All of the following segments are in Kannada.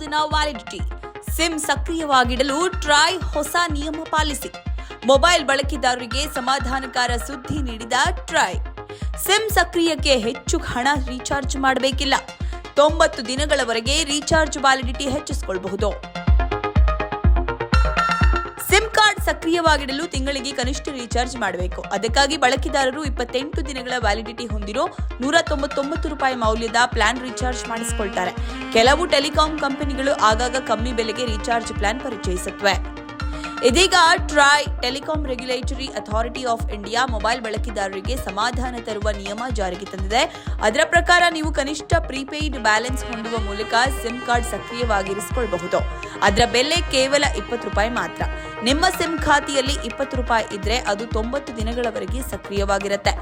ದಿನ ವ್ಯಾಲಿಡಿಟಿ. ಸಿಮ್ ಸಕ್ರಿಯವಾಗಿಡಲು ಟ್ರಾಯ್ ಹೊಸ ನಿಯಮ ಪಾಲಿಸಿ. ಮೊಬೈಲ್ ಬಳಕೆದಾರರಿಗೆ ಸಮಾಧಾನಕಾರ ಸುದ್ದಿ ನೀಡಿದ ಟ್ರಾಯ್ ಸಿಮ್ ಸಕ್ರಿಯಕ್ಕೆ ಹೆಚ್ಚು ಹಣ ರೀಚಾರ್ಜ್ ಮಾಡಬೇಕಿಲ್ಲ. ತೊಂಬತ್ತು ದಿನಗಳವರೆಗೆ ರೀಚಾರ್ಜ್ ವ್ಯಾಲಿಡಿಟಿ ಹೆಚ್ಚಿಸಿಕೊಳ್ಳಬಹುದು ಸಕ್ರಿಯವಾಗಿಡಲು ತಿಂಗಳಿಗೆ ಕನಿಷ್ಠ ರೀಚಾರ್ಜ್ ಮಾಡಬೇಕು. ಅದಕ್ಕಾಗಿ ಬಳಕೆದಾರರು ಇಪ್ಪತ್ತೆಂಟು ದಿನಗಳ ವ್ಯಾಲಿಡಿಟಿ ಹೊಂದಿರೋ ನೂರ ತೊಂಬತ್ತೊಂಬತ್ತು ರೂಪಾಯಿ ಮೌಲ್ಯದ ಪ್ಲಾನ್ ರೀಚಾರ್ಜ್ ಮಾಡಿಸಿಕೊಳ್ತಾರೆ. ಕೆಲವು ಟೆಲಿಕಾಂ ಕಂಪನಿಗಳು ಆಗಾಗ ಕಮ್ಮಿ ಬೆಲೆಗೆ ರೀಚಾರ್ಜ್ ಪ್ಲಾನ್ ಪರಿಚಯಿಸುತ್ತವೆ. ಇದೀಗ TRAI telecom regulatory authority of India mobile ಬಳಕೆದಾರರಿಗೆ ಸಮಾಧಾನ ತರುವ ನಿಯಮ ಜಾರಿಗೆ ತಂದಿದೆ. ಅದರ ಪ್ರಕಾರ ನೀವು ಕನಿಷ್ಠ ಪ್ರೀಪೇಯ್ಡ್ ಬ್ಯಾಲೆನ್ಸ್ ಹೊಂದುವ ಮೂಲಕ ಸಿಮ್ ಕಾರ್ಡ್ ಸಕ್ರಿಯವಾಗಿರಿಸಿಕೊಳ್ಳಬಹುದು ಅದರ ಬೆಲೆ ಕೇವಲ ಇಪ್ಪತ್ತು ರೂಪಾಯಿ ಮಾತ್ರ. ನಿಮ್ಮ ಸಿಮ್ ಖಾತೆಯಲ್ಲಿ ಇಪ್ಪತ್ತು ರೂಪಾಯಿ ಇದ್ರೆ ಅದು ತೊಂಬತ್ತು ದಿನಗಳವರೆಗೆ ಸಕ್ರಿಯವಾಗಿರುತ್ತೆ.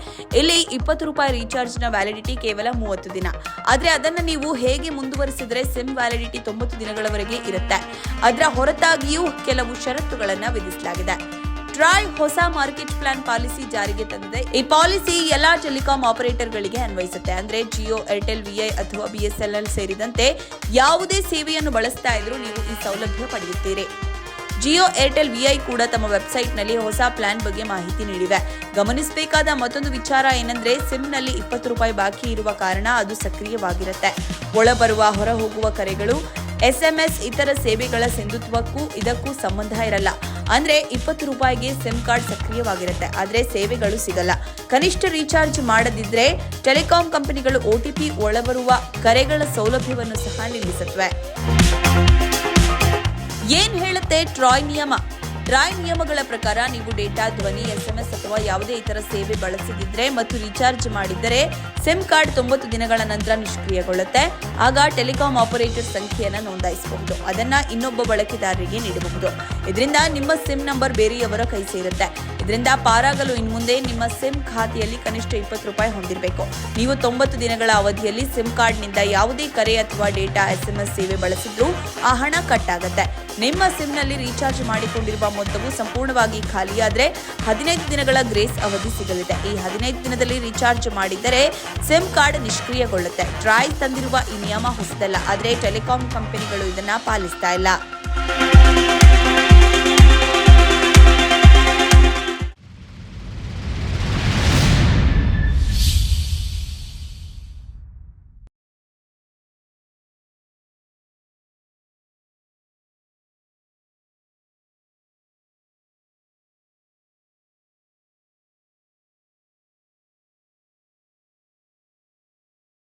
ಇಲ್ಲಿ ಇಪ್ಪತ್ತು ರೂಪಾಯಿ ರೀಚಾರ್ಜ್ನ ವ್ಯಾಲಿಡಿಟಿ ಕೇವಲ ಮೂವತ್ತು ದಿನ. ಆದ್ರೆ ಅದನ್ನ ನೀವು ಹೇಗೆ ಮುಂದುವರಿಸಿದ್ರೆ ಸಿಮ್ ವ್ಯಾಲಿಡಿಟಿ ತೊಂಬತ್ತು ದಿನಗಳವರೆಗೆ ಇರುತ್ತೆ. ಅದರ ಹೊರತಾಗಿಯೂ ಕೆಲವು ಷರತ್ತುಗಳನ್ನ ವಿಧಿಸಲಾಗಿದೆ. ಟ್ರಾಯ್ ಹೊಸ ಮಾರ್ಕೆಟ್ ಪ್ಲಾನ್ ಪಾಲಿಸಿ ಜಾರಿಗೆ ತಂದಿದೆ. ಈ ಪಾಲಿಸಿ ಎಲ್ಲಾ ಟೆಲಿಕಾಂ ಆಪರೇಟರ್ಗಳಿಗೆ ಅನ್ವಯಿಸುತ್ತೆ. ಅಂದ್ರೆ ಜಿಯೋ, ಏರ್ಟೆಲ್, ವಿಐ ಅಥವಾ ಬಿಎಸ್ಎನ್ಎಲ್ ಸೇರಿದಂತೆ ಯಾವುದೇ ಸೇವೆಯನ್ನು ಬಳಸ್ತಾ ಇದ್ರೂ ನೀವು ಈ ಸೌಲಭ್ಯ ಪಡೆಯುತ್ತೀರಿ. ಜಿಯೋ, ಏರ್ಟೆಲ್, ವಿಐ ಕೂಡ ತಮ್ಮ ವೆಬ್ಸೈಟ್ನಲ್ಲಿ ಹೊಸ ಪ್ಲಾನ್ ಬಗ್ಗೆ ಮಾಹಿತಿ ನೀಡಿವೆ. ಗಮನಿಸಬೇಕಾದ ಮತ್ತೊಂದು ವಿಚಾರ ಏನಂದ್ರೆ ಸಿಮ್ನಲ್ಲಿ ಇಪ್ಪತ್ತು ರೂಪಾಯಿ ಬಾಕಿ ಇರುವ ಕಾರಣ ಅದು ಸಕ್ರಿಯವಾಗಿರುತ್ತೆ. ಒಳಬರುವ ಹೊರ ಹೋಗುವ ಕರೆಗಳು ಎಸ್ಎಂಎಸ್ ಇತರ ಸೇವೆಗಳ ಸಿಂಧುತ್ವಕ್ಕೂ ಇದಕ್ಕೂ ಸಂಬಂಧ ಇರಲ್ಲ. ಅಂದ್ರೆ ಇಪ್ಪತ್ತು ರೂಪಾಯಿಗೆ ಸಿಮ್ ಕಾರ್ಡ್ ಸಕ್ರಿಯವಾಗಿರುತ್ತೆ. ಆದ್ರೆ ಸೇವೆಗಳು ಸಿಗಲ್ಲ. ಕನಿಷ್ಠ ರೀಚಾರ್ಜ್ ಮಾಡದಿದ್ರೆ ಟೆಲಿಕಾಂ ಕಂಪನಿಗಳು ಒಟಿಪಿ ಒಳಬರುವ ಕರೆಗಳ ಸೌಲಭ್ಯವನ್ನು ಸಹ ನಿಲ್ಲಿಸುತ್ತವೆ. ಏನ್ ಹೇಳುತ್ತೆ ಟ್ರಾಯ್ ನಿಯಮ? ಟ್ರಾಯ್ ನಿಯಮಗಳ ಪ್ರಕಾರ ನೀವು ಡೇಟಾ, ಧ್ವನಿ ಎಸ್ಎಂಎಸ್ ಅಥವಾ ಯಾವುದೇ ಇತರ ಸೇವೆ ಬಳಸದಿದ್ದರೆ ಮತ್ತು ರೀಚಾರ್ಜ್ ಮಾಡಿದ್ದರೆ ಸಿಮ್ ಕಾರ್ಡ್ ತೊಂಬತ್ತು ದಿನಗಳ ನಂತರ ನಿಷ್ಕ್ರಿಯಗೊಳ್ಳುತ್ತೆ. ಆಗ ಟೆಲಿಕಾಂ ಆಪರೇಟರ್ ಸಂಖ್ಯೆಯನ್ನು ನೋಂದಾಯಿಸಬಹುದು. ಅದನ್ನ ಇನ್ನೊಬ್ಬ ಬಳಕೆದಾರರಿಗೆ ನೀಡಬಹುದು. ಇದರಿಂದ ನಿಮ್ಮ ಸಿಮ್ ನಂಬರ್ ಬೇರೆಯವರ ಕೈ ಸೇರುತ್ತೆ. ಇದರಿಂದ ಪಾರಾಗಲು ಇನ್ಮುಂದೆ ನಿಮ್ಮ ಸಿಮ್ ಖಾತೆಯಲ್ಲಿ ಕನಿಷ್ಠ ಇಪ್ಪತ್ತು ರೂಪಾಯಿ ಹೊಂದಿರಬೇಕು. ನೀವು ತೊಂಬತ್ತು ದಿನಗಳ ಅವಧಿಯಲ್ಲಿ ಸಿಮ್ ಕಾರ್ಡ್ನಿಂದ ಯಾವುದೇ ಕರೆ ಅಥವಾ ಡೇಟಾ ಎಸ್ಎಂಎಸ್ ಸೇವೆ ಬಳಸಿದ್ರೂ ಆ ಹಣ ಕಟ್ ಆಗುತ್ತೆ ನಿಮ್ಮ ಸಿಮ್ನಲ್ಲಿ ರೀಚಾರ್ಜ್ ಮಾಡಿಕೊಂಡಿರುವ ಮೊತ್ತವು ಸಂಪೂರ್ಣವಾಗಿ ಖಾಲಿಯಾದರೆ ಹದಿನೈದು ದಿನಗಳ ಗ್ರೇಸ್ ಅವಧಿ ಸಿಗಲಿದೆ. ಈ ಹದಿನೈದು ದಿನದಲ್ಲಿ ರೀಚಾರ್ಜ್ ಮಾಡಿದರೆ ಸಿಮ್ ಕಾರ್ಡ್ ನಿಷ್ಕ್ರಿಯಗೊಳ್ಳುತ್ತೆ. ಟ್ರಾಯ್ ತಂದಿರುವ ಈ ನಿಯಮ ಹೊಸದಲ್ಲ. ಆದರೆ ಟೆಲಿಕಾಂ ಕಂಪನಿಗಳು ಇದನ್ನು ಪಾಲಿಸ್ತಾ ಇಲ್ಲ.